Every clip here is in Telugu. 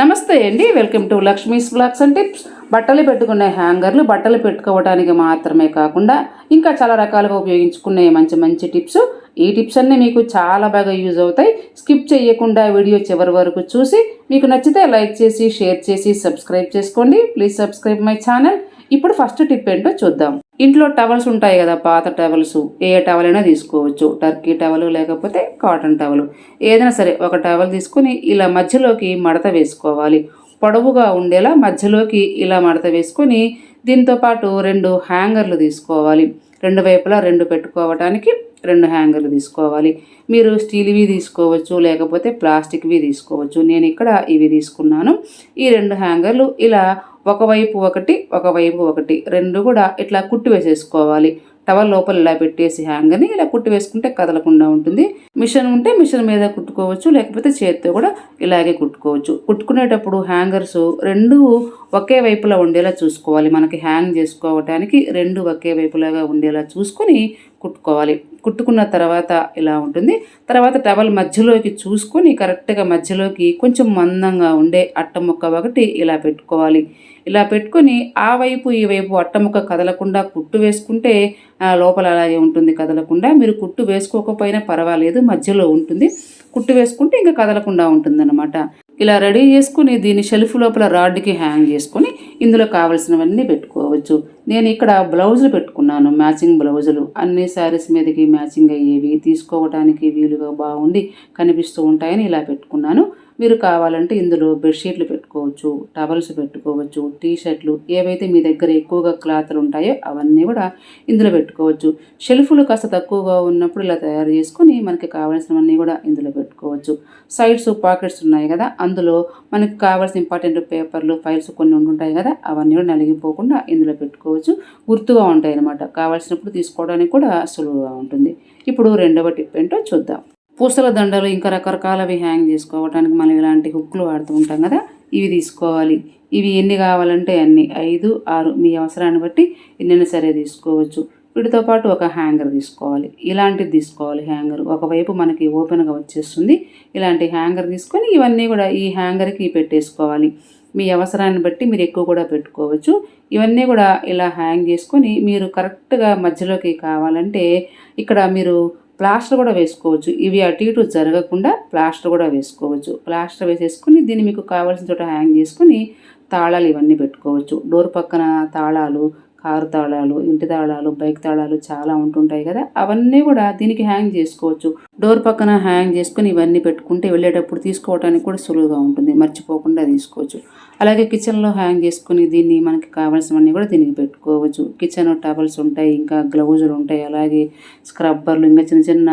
నమస్తే అండి. Welcome to Lakshmi's blogs and tips. బట్టలు పెట్టుకునే హ్యాంగర్లు బట్టలు పెట్టుకోవడానికి మాత్రమే కాకుండా ఇంకా చాలా రకాలుగా ఉపయోగించుకునే మంచి మంచి టిప్స్. ఈ టిప్స్ అన్నీ మీకు చాలా బాగా యూజ్ అవుతాయి. స్కిప్ చేయకుండా వీడియో చివరి వరకు చూసి మీకు నచ్చితే లైక్ చేసి షేర్ చేసి సబ్స్క్రైబ్ చేసుకోండి. Please subscribe my channel. ఇప్పుడు ఫస్ట్ టిప్ ఏంటో చూద్దాం. ఇంట్లో టవల్స్ ఉంటాయి కదా పాత టవల్స్. ఏ టవల్ అయినా తీసుకోవచ్చు. టర్కీ టవల్ లేకపోతే కాటన్ టవల్. ఏదైనా సరే ఒక టవల్ తీసుకొని ఇలా మధ్యలోకి మడత వేసుకోవాలి. పొడవుగా ఉండేలా మధ్యలోకి ఇలా మడత వేసుకొని దీంతో పాటు రెండు హ్యాంగర్లు తీసుకోవాలి. రెండు వైపులా రెండు పెట్టుకోవటానికి రెండు హ్యాంగర్లు తీసుకోవాలి. మీరు స్టీల్వి తీసుకోవచ్చు లేకపోతే ప్లాస్టిక్వి తీసుకోవచ్చు. నేను ఇక్కడ ఇవి తీసుకున్నాను. ఈ రెండు హ్యాంగర్లు ఇలా ఒకవైపు ఒకటి ఒకవైపు ఒకటి. రెండు కూడా ఇట్లా కుట్టి వేసేసుకోవాలి. టవల్ లోపల ఇలా పెట్టేసి హ్యాంగర్ని ఇలా కుట్టి వేసుకుంటే కదలకుండా ఉంటుంది. మిషన్ ఉంటే మిషన్ మీద కుట్టుకోవచ్చు లేకపోతే చేతితో కూడా ఇలాగే కుట్టుకోవచ్చు. కుట్టుకునేటప్పుడు హ్యాంగర్స్ రెండు ఒకే వైపులా ఉండేలా చూసుకోవాలి. మనకి హ్యాంగ్ చేసుకోవడానికి రెండు ఒకే వైపులాగా ఉండేలా చూసుకొని కుట్టుకోవాలి. కుట్టుకున్న తర్వాత ఇలా ఉంటుంది. తర్వాత టవల్ మధ్యలోకి చూసుకొని కరెక్ట్గా మధ్యలోకి కొంచెం మందంగా ఉండే అట్ట ముక్క ఒకటి ఇలా పెట్టుకోవాలి. ఇలా పెట్టుకొని ఆ వైపు ఈ వైపు అట్టముక్క కదలకుండా కుట్టు వేసుకుంటే లోపల అలాగే ఉంటుంది కదలకుండా. మీరు కుట్టు వేసుకోకపోయినా పర్వాలేదు మధ్యలో ఉంటుంది. కుట్టు వేసుకుంటే ఇంకా కదలకుండా ఉంటుందన్నమాట. ఇలా రెడీ చేసుకుని దీన్ని షెల్ఫ్ లోపల రాడ్కి హ్యాంగ్ చేసుకొని ఇందులో కావలసినవన్నీ పెట్టుకోవచ్చు. నేను ఇక్కడ బ్లౌజులు పెట్టుకున్నాను మ్యాచింగ్ బ్లౌజులు. అన్ని శారీస్ మీదకి మ్యాచింగ్ అయ్యేవి తీసుకోవడానికి వీలుగా బాగుండి కనిపిస్తూ ఉంటాయని ఇలా పెట్టుకున్నాను. మీరు కావాలంటే ఇందులో బెడ్షీట్లు పెట్టుకోవచ్చు టవల్స్ పెట్టుకోవచ్చు టీ షర్ట్లు ఏవైతే మీ దగ్గర ఎక్కువగా క్లాత్లు ఉంటాయో అవన్నీ కూడా ఇందులో పెట్టుకోవచ్చు. షెల్ఫ్లు కాస్త తక్కువగా ఉన్నప్పుడు ఇలా తయారు చేసుకొని మనకి కావాల్సినవన్నీ కూడా ఇందులో పెట్టుకోవచ్చు. సైడ్స్ పాకెట్స్ ఉన్నాయి కదా అందులో మనకి కావాల్సిన ఇంపార్టెంట్ పేపర్లు ఫైల్స్ కొన్ని ఉంటుంటాయి కదా అవన్నీ కూడా నలిగిపోకుండా ఇందులో పెట్టుకోవచ్చు. గుర్తుగా ఉంటాయి అన్నమాట కావాల్సినప్పుడు తీసుకోవడానికి కూడా సులువుగా ఉంటుంది. ఇప్పుడు రెండవ టిప్ ఏంటో చూద్దాం. పూసల దండలు ఇంకా రకరకాలవి హ్యాంగ్ చేసుకోవడానికి మనం ఇలాంటి హుక్లు వాడుతూ ఉంటాం కదా ఇవి తీసుకోవాలి. ఇవి ఎన్ని కావాలంటే అన్ని. ఐదు ఆరు మీ అవసరాన్ని బట్టి ఎన్నైనా సరే తీసుకోవచ్చు. వీటితో పాటు ఒక హ్యాంగర్ తీసుకోవాలి. ఇలాంటిది తీసుకోవాలి హ్యాంగర్. ఒకవైపు మనకి ఓపెన్గా వచ్చేస్తుంది. ఇలాంటి హ్యాంగర్ తీసుకొని ఇవన్నీ కూడా ఈ హ్యాంగర్కి పెట్టేసుకోవాలి. మీ అవసరాన్ని బట్టి మీరు ఎక్కువ కూడా పెట్టుకోవచ్చు. ఇవన్నీ కూడా ఇలా హ్యాంగ్ చేసుకొని మీరు కరెక్ట్గా మధ్యలోకి కావాలంటే ఇక్కడ మీరు ప్లాస్టర్ కూడా వేసుకోవచ్చు. ఇవి అటు ఇటు జరగకుండా ప్లాస్టర్ కూడా వేసుకోవచ్చు. ప్లాస్టర్ వేసేసుకుని దీన్ని మీకు కావాల్సిన చోట హ్యాంగ్ చేసుకుని తాళాలు ఇవన్నీ పెట్టుకోవచ్చు. డోర్ పక్కన తాళాలు కారు తాళాలు ఇంటి తాళాలు బైక్ తాళాలు చాలా ఉంటుంటాయి కదా. అవన్నీ కూడా దీనికి హ్యాంగ్ చేసుకోవచ్చు. డోర్ పక్కన హ్యాంగ్ చేసుకుని ఇవన్నీ పెట్టుకుంటే వెళ్ళేటప్పుడు తీసుకోవడానికి కూడా సులువుగా ఉంటుంది. మర్చిపోకుండా తీసుకోవచ్చు. అలాగే కిచెన్లో హ్యాంగ్ చేసుకుని దీన్ని మనకి కావాల్సినవన్నీ కూడా దీనికి పెట్టుకోవచ్చు. కిచెన్ టవల్స్ ఉంటాయి ఇంకా గ్లౌజులు ఉంటాయి అలాగే స్క్రబ్బర్లు ఇంకా చిన్న చిన్న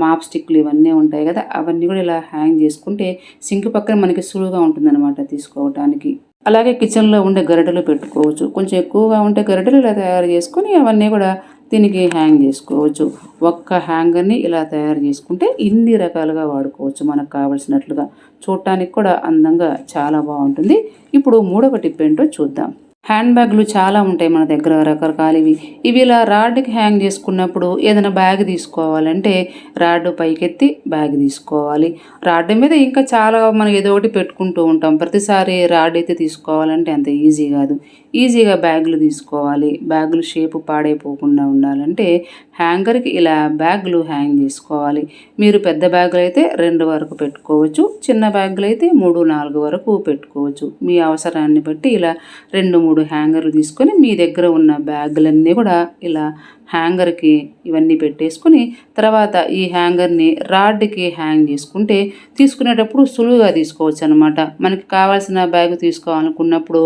మాప్ స్టిక్లు ఇవన్నీ ఉంటాయి కదా. అవన్నీ కూడా ఇలా హ్యాంగ్ చేసుకుంటే సింక్ పక్కన మనకి సులువుగా ఉంటుందన్నమాట తీసుకోవడానికి అలాగే కిచెన్లో ఉండే గరిటెలు పెట్టుకోవచ్చు. కొంచెం ఎక్కువగా ఉంటే గరిటెలు ఇలా తయారు చేసుకొని అవన్నీ కూడా దీనికి హ్యాంగ్ చేసుకోవచ్చు. ఒక్క హ్యాంగర్ని ఇలా తయారు చేసుకుంటే ఇన్ని రకాలుగా వాడుకోవచ్చు మనకు కావలసినట్లుగా. చూడటానికి కూడా అందంగా చాలా బాగుంటుంది. ఇప్పుడు మూడవ టిప్ ఏంటో చూద్దాం. హ్యాండ్ బ్యాగ్లు చాలా ఉంటాయి మన దగ్గర రకరకాలవి. ఇవి ఇలా రాడ్కి హ్యాంగ్ చేసుకున్నప్పుడు ఏదైనా బ్యాగ్ తీసుకోవాలంటే రాడ్ పైకెత్తి బ్యాగ్ తీసుకోవాలి. రాడ్ మీద ఇంకా చాలా మనం ఏదో ఒకటి పెట్టుకుంటూ ఉంటాం. ప్రతిసారి రాడ్ అయితే తీసుకోవాలంటే అంత ఈజీ కాదు. ఈజీగా బ్యాగులు తీసుకోవాలి. బ్యాగులు షేపు పాడైపోకుండా ఉండాలంటే హ్యాంగర్కి ఇలా బ్యాగులు హ్యాంగ్ చేసుకోవాలి. మీరు పెద్ద బ్యాగులు అయితే రెండు వరకు పెట్టుకోవచ్చు చిన్న బ్యాగులు అయితే మూడు నాలుగు వరకు పెట్టుకోవచ్చు. మీ అవసరాన్ని బట్టి ఇలా రెండు మూడు హ్యాంగర్లు తీసుకొని మీ దగ్గర ఉన్న బ్యాగులన్నీ కూడా ఇలా హ్యాంగర్కి ఇవన్నీ పెట్టేసుకొని తర్వాత ఈ హ్యాంగర్ని రాడ్కి హ్యాంగ్ చేసుకుంటే తీసుకునేటప్పుడు సులువుగా తీసుకోవచ్చు అనమాట మనకి కావాల్సిన బ్యాగ్ తీసుకోవాలనుకున్నప్పుడు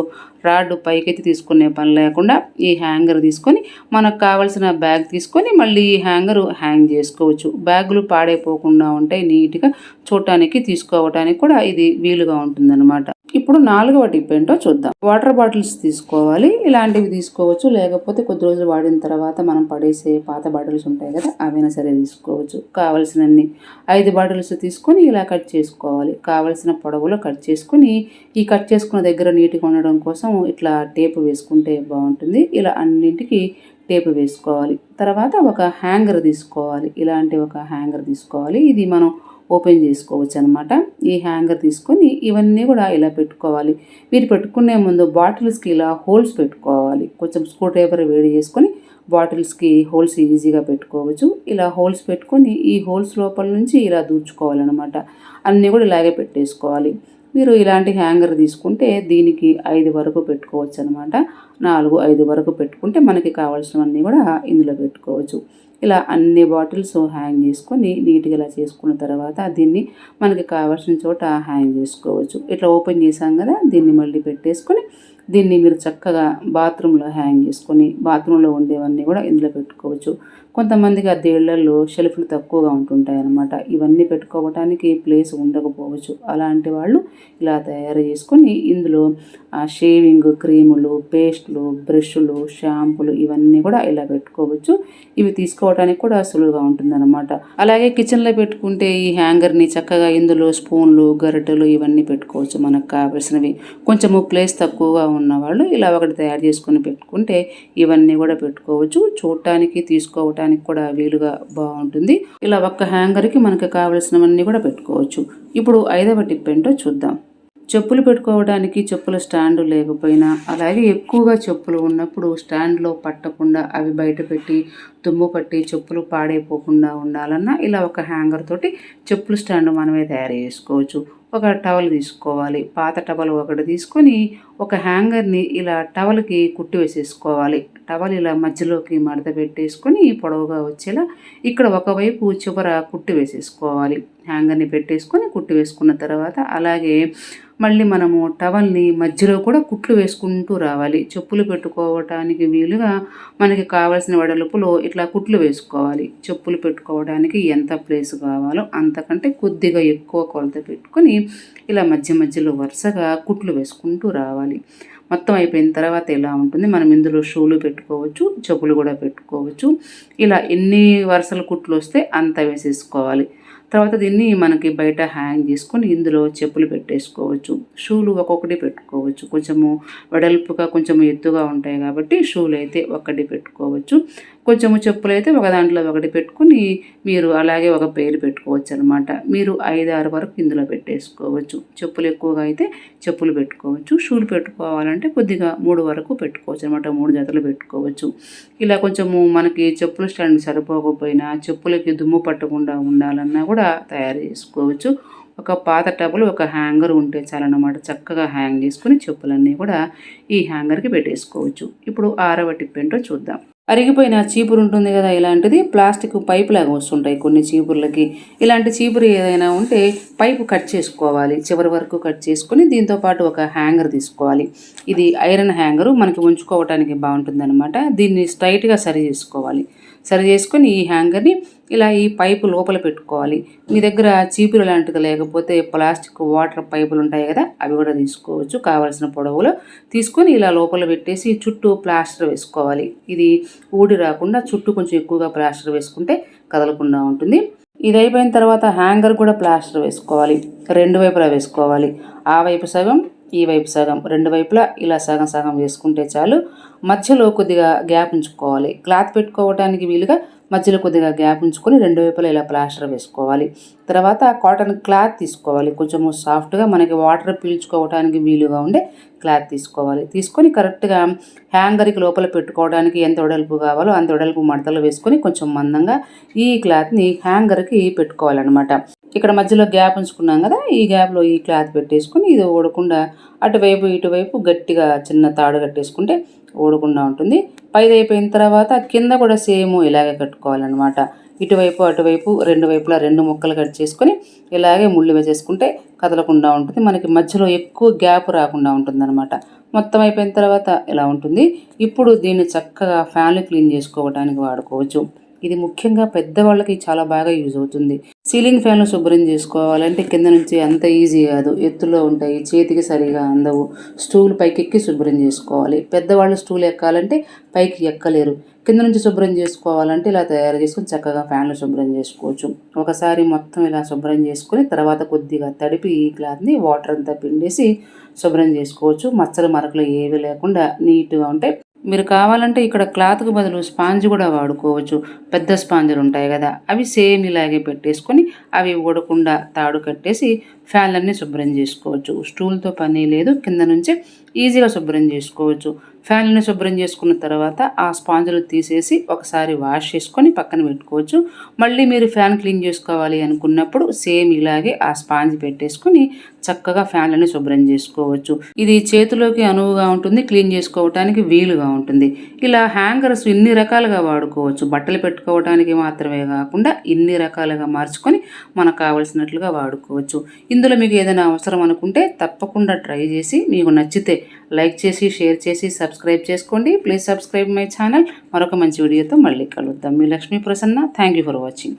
రాడ్ పైకెత్తి తీసుకునే పని లేకుండా ఈ హ్యాంగర్ తీసుకొని మనకు కావాల్సిన బ్యాగ్ తీసుకొని మళ్ళీ ఈ హ్యాంగర్ హ్యాంగ్ చేసుకోవచ్చు. బ్యాగులు పాడైపోకుండా ఉంటాయి నీట్గా చూడటానికి తీసుకోవటానికి కూడా ఇది వీలుగా ఉంటుందన్నమాట. ఇప్పుడు నాలుగవ టిప్ ఏంటో చూద్దాం. వాటర్ బాటిల్స్ తీసుకోవాలి. ఇలాంటివి తీసుకోవచ్చు. లేకపోతే కొద్ది రోజులు వాడిన తర్వాత మనం పడేసే పాత బాటిల్స్ ఉంటాయి కదా అవైనా సరే తీసుకోవచ్చు. కావలసినన్ని ఐదు బాటిల్స్ తీసుకొని ఇలా కట్ చేసుకోవాలి. కావలసిన పొడవులో కట్ చేసుకుని ఈ కట్ చేసుకున్న దగ్గర నీట్గా ఉండడం కోసం ఇట్లా టేపు వేసుకుంటే బాగుంటుంది. ఇలా అన్నింటికి టేపు వేసుకోవాలి. తర్వాత ఒక హ్యాంగర్ తీసుకోవాలి. ఇలాంటి ఒక హ్యాంగర్ తీసుకోవాలి. ఇది మనం ఓపెన్ చేసుకోవచ్చు అనమాట ఈ హ్యాంగర్ తీసుకొని ఇవన్నీ కూడా ఇలా పెట్టుకోవాలి. మీరు పెట్టుకునే ముందు బాటిల్స్కి ఇలా హోల్స్ పెట్టుకోవాలి. కొంచెం స్క్రూ డ్రైవర్ వేడి చేసుకొని బాటిల్స్కి హోల్స్ ఈజీగా పెట్టుకోవచ్చు. ఇలా హోల్స్ పెట్టుకొని ఈ హోల్స్ లోపల నుంచి ఇలా దూర్చుకోవాలన్నమాట. అన్నీ కూడా ఇలాగే పెట్టేసుకోవాలి. మీరు ఇలాంటి హ్యాంగర్ తీసుకుంటే దీనికి ఐదు వరకు పెట్టుకోవచ్చు అనమాట నాలుగు ఐదు వరకు పెట్టుకుంటే మనకి కావాల్సినవన్నీ కూడా ఇందులో పెట్టుకోవచ్చు. ఇలా అన్ని బాటిల్స్ హ్యాంగ్ చేసుకొని నీట్గా ఇలా చేసుకున్న తర్వాత దీన్ని మనకి కావాల్సిన చోట హ్యాంగ్ చేసుకోవచ్చు. ఇట్లా ఓపెన్ చేసాం కదా దీన్ని మళ్ళీ పెట్టేసుకొని దీన్ని మీరు చక్కగా బాత్రూంలో హ్యాంగ్ చేసుకొని బాత్రూంలో ఉండేవన్నీ కూడా ఇందులో పెట్టుకోవచ్చు. కొంతమందికి ఆ ఇళ్ళలో షెల్ఫ్లు తక్కువగా ఉంటుంటాయి అన్నమాట ఇవన్నీ పెట్టుకోవటానికి ప్లేస్ ఉండకపోవచ్చు. అలాంటి వాళ్ళు ఇలా తయారు చేసుకొని ఇందులో షేవింగ్ క్రీములు పేస్ట్లు బ్రష్లు షాంపులు ఇవన్నీ కూడా ఇలా పెట్టుకోవచ్చు. ఇవి తీసుకోవడానికి కూడా సులువుగా ఉంటుందన్నమాట. అలాగే కిచెన్లో పెట్టుకుంటే ఈ హ్యాంగర్ని చక్కగా ఇందులో స్పూన్లు గరిటెలు ఇవన్నీ పెట్టుకోవచ్చు మనకు కావలసినవి. కొంచెము ప్లేస్ తక్కువగా ఉన్నవాళ్ళు ఇలా ఒకటి తయారు చేసుకొని పెట్టుకుంటే ఇవన్నీ కూడా పెట్టుకోవచ్చు. చూడటానికి తీసుకోవటానికి కూడా వీలుగా బాగుంటుంది. ఇలా ఒక్క హ్యాంగర్కి మనకు కావలసినవన్నీ కూడా పెట్టుకోవచ్చు. ఇప్పుడు ఐదవ టిప్ ఏంటో చూద్దాం. చెప్పులు పెట్టుకోవడానికి చెప్పుల స్టాండ్ లేకపోయినా అలాగే ఎక్కువగా చెప్పులు ఉన్నప్పుడు స్టాండ్లో పట్టకుండా అవి బయట పెట్టి దుమ్ము పట్టి చెప్పులు పాడైపోకుండా ఉండాలన్నా ఇలా ఒక హ్యాంగర్ తోటి చెప్పుల స్టాండ్ మనమే తయారు చేసుకోవచ్చు. ఒక టవల్ తీసుకోవాలి. పాత టవల్ ఒకటి తీసుకొని ఒక హ్యాంగర్ని ఇలా టవల్కి కుట్టి వేసేసుకోవాలి. టవల్ ఇలా మధ్యలోకి మడత పెట్టేసుకొని పొడవుగా వచ్చేలా ఇక్కడ ఒకవైపు చివర కుట్టి వేసేసుకోవాలి. హ్యాంగర్ని పెట్టేసుకొని కుట్టి వేసుకున్న తర్వాత అలాగే మళ్ళీ మనము టవల్ని మధ్యలో కూడా కుట్లు వేసుకుంటూ రావాలి. చెప్పులు పెట్టుకోవటానికి వీలుగా మనకి కావాల్సిన వెడల్పులో ఇట్లా కుట్లు వేసుకోవాలి. చెప్పులు పెట్టుకోవడానికి ఎంత ప్లేస్ కావాలో అంతకంటే కొద్దిగా ఎక్కువ కొలత పెట్టుకొని ఇలా మధ్య మధ్యలో వరుసగా కుట్లు వేసుకుంటూ రావాలి. మొత్తం అయిపోయిన తర్వాత ఎలా ఉంటుంది? మనం ఇందులో షూలు పెట్టుకోవచ్చు చెప్పులు కూడా పెట్టుకోవచ్చు. ఇలా ఎన్ని వరుసలు కుట్లు వస్తే అంత వేసేసుకోవాలి. తర్వాత దీన్ని మనకి బయట హ్యాంగ్ చేసుకొని ఇందులో చెప్పులు పెట్టేసుకోవచ్చు. షూలు ఒక్కొక్కటి పెట్టుకోవచ్చు. కొంచెము వెడల్పుగా కొంచెం ఎత్తుగా ఉంటాయి కాబట్టి షూలు అయితే ఒక్కటి పెట్టుకోవచ్చు. కొంచెము చెప్పులు అయితే ఒక దాంట్లో ఒకటి పెట్టుకుని మీరు అలాగే ఒక పేరు పెట్టుకోవచ్చు అనమాట మీరు ఐదు ఆరు వరకు ఇందులో పెట్టేసుకోవచ్చు. చెప్పులు ఎక్కువగా అయితే చెప్పులు పెట్టుకోవచ్చు. షూలు పెట్టుకోవాలంటే కొద్దిగా మూడు వరకు పెట్టుకోవచ్చు అనమాట మూడు జతలు పెట్టుకోవచ్చు. ఇలా కొంచెము మనకి చెప్పుల స్టాండ్ సరిపోకపోయినా చెప్పులకి దుమ్ము పట్టకుండా ఉండాలన్నా కూడా తయారు చేసుకోవచ్చు. ఒక పాత టబులు ఒక హ్యాంగర్ ఉంటే చాలన్నమాట. చక్కగా హ్యాంగ్ చేసుకుని చెప్పులన్నీ కూడా ఈ హ్యాంగర్కి పెట్టేసుకోవచ్చు. ఇప్పుడు ఆరవ టిప్ ఏంటో చూద్దాం. అరిగిపోయిన చీపురు ఉంటుంది కదా ఇలాంటిది. ప్లాస్టిక్ పైప్ లాగా వస్తుంటాయి కొన్ని చీపుర్లకి. ఇలాంటి చీపురు ఏదైనా ఉంటే పైపు కట్ చేసుకోవాలి. చివరి వరకు కట్ చేసుకొని దీంతో పాటు ఒక హ్యాంగర్ తీసుకోవాలి. ఇది ఐరన్ హ్యాంగరు. మనకి ఉంచుకోవటానికి బాగుంటుంది అనమాట దీన్ని స్ట్రైట్గా సరి చేసుకోవాలి. సరి చేసుకొని ఈ హ్యాంగర్ని ఇలా ఈ పైపు లోపల పెట్టుకోవాలి. మీ దగ్గర చీపురు లాంటిది లేకపోతే ప్లాస్టిక్ వాటర్ పైపులు ఉంటాయి కదా అవి కూడా తీసుకోవచ్చు. కావలసిన పొడవులో తీసుకొని ఇలా లోపల పెట్టేసి చుట్టూ ప్లాస్టర్ వేసుకోవాలి. ఇది ఊడి రాకుండా చుట్టూ కొంచెం ఎక్కువగా ప్లాస్టర్ వేసుకుంటే కదలకుండా ఉంటుంది. ఇది అయిపోయిన తర్వాత హ్యాంగర్ కూడా ప్లాస్టర్ వేసుకోవాలి. రెండు వైపులా వేసుకోవాలి. ఆ వైపు సగం ఈ వైపు సగం రెండు వైపులా ఇలా సగం సగం వేసుకుంటే చాలు. మధ్యలో కొద్దిగా గ్యాప్ ఉంచుకోవాలి. క్లాత్ పెట్టుకోవడానికి వీలుగా మధ్యలో కొద్దిగా గ్యాప్ ఉంచుకొని రెండు వైపులా ఇలా ప్లాస్టర్ వేసుకోవాలి. తర్వాత కాటన్ క్లాత్ తీసుకోవాలి. కొంచెము సాఫ్ట్గా మనకి వాటర్ పీల్చుకోవడానికి వీలుగా ఉండే క్లాత్ తీసుకోవాలి. తీసుకొని కరెక్ట్గా హ్యాంగర్కి లోపల పెట్టుకోవడానికి ఎంత వెడల్పు కావాలో అంత వెడల్పు మడతలు వేసుకొని కొంచెం మందంగా ఈ క్లాత్ని హ్యాంగర్కి పెట్టుకోవాలన్నమాట. ఇక్కడ మధ్యలో గ్యాప్ ఉంచుకున్నాం కదా ఈ గ్యాప్లో ఈ క్లాత్ పెట్టేసుకుని ఇది ఓడకుండా అటువైపు ఇటువైపు గట్టిగా చిన్న తాడు కట్టేసుకుంటే ఓడకుండా ఉంటుంది. పైది అయిపోయిన తర్వాత కింద కూడా సేమ్ ఇలాగే కట్టుకోవాలన్నమాట. ఇటువైపు అటువైపు రెండు వైపులా రెండు ముక్కలు కట్ చేసుకొని ఇలాగే ముళ్ళు వేసేసుకుంటే కదలకుండా ఉంటుంది. మనకి మధ్యలో ఎక్కువ గ్యాప్ రాకుండా ఉంటుంది మొత్తం అయిపోయిన తర్వాత ఇలా ఉంటుంది. ఇప్పుడు దీన్ని చక్కగా ఫ్యాన్లు క్లీన్ చేసుకోవడానికి వాడుకోవచ్చు. ఇది ముఖ్యంగా పెద్దవాళ్ళకి చాలా బాగా యూజ్ అవుతుంది. సీలింగ్ ఫ్యాన్లు శుభ్రం చేసుకోవాలంటే కింద నుంచి అంత ఈజీ కాదు. ఎత్తులో ఉంటాయి చేతికి సరిగా అందవు. స్టూల్ పైకెక్కి శుభ్రం చేసుకోవాలి. పెద్దవాళ్ళు స్టూల్ ఎక్కాలంటే పైకి ఎక్కలేరు. కింద నుంచి శుభ్రం చేసుకోవాలంటే ఇలా తయారు చేసుకుని చక్కగా ఫ్యాన్లు శుభ్రం చేసుకోవచ్చు. ఒకసారి మొత్తం ఇలా శుభ్రం చేసుకుని తర్వాత కొద్దిగా తడిపి ఈ క్లాత్ని వాటర్ అంతా పిండేసి శుభ్రం చేసుకోవచ్చు. మచ్చలు మరకలు ఏవి లేకుండా నీట్గా ఉంటాయి. మీరు కావాలంటే ఇక్కడ క్లాత్కు బదులు స్పాంజ్ కూడా వాడుకోవచ్చు. పెద్ద స్పాంజులు ఉంటాయి కదా. అవి సేమ్ ఇలాగే పెట్టేసుకొని అవి ఊడకుండా తాడు కట్టేసి ఫ్యాన్లన్నీ శుభ్రం చేసుకోవచ్చు. స్టూల్తో పని లేదు కింద నుంచే ఈజీగా శుభ్రం చేసుకోవచ్చు. ఫ్యాన్లని శుభ్రం చేసుకున్న తర్వాత ఆ స్పాంజులు తీసేసి ఒకసారి వాష్ చేసుకొని పక్కన పెట్టుకోవచ్చు. మళ్ళీ మీరు ఫ్యాన్ క్లీన్ చేసుకోవాలి అనుకున్నప్పుడు సేమ్ ఇలాగే ఆ స్పాంజ్ పెట్టేసుకొని చక్కగా ఫ్యాన్లని శుభ్రం చేసుకోవచ్చు. ఇది చేతిలోకి అనువుగా ఉంటుంది క్లీన్ చేసుకోవటానికి వీలుగా ఉంటుంది. ఇలా హ్యాంగర్స్ ఇన్ని రకాలుగా వాడుకోవచ్చు. బట్టలు పెట్టుకోవడానికి మాత్రమే కాకుండా ఇన్ని రకాలుగా మార్చుకొని మనకు కావలసినట్లుగా వాడుకోవచ్చు. ఇందులో మీకు ఏదైనా అవసరం అనుకుంటే తప్పకుండా ట్రై చేసి మీకు నచ్చితే లైక్ చేసి షేర్ చేసి సబ్స్క్రైబ్ చేసుకోండి. Please subscribe my channel. మరొక మంచి వీడియోతో మళ్ళీ కలుద్దాం. మీ Lakshmi Prasanna. Thank you for watching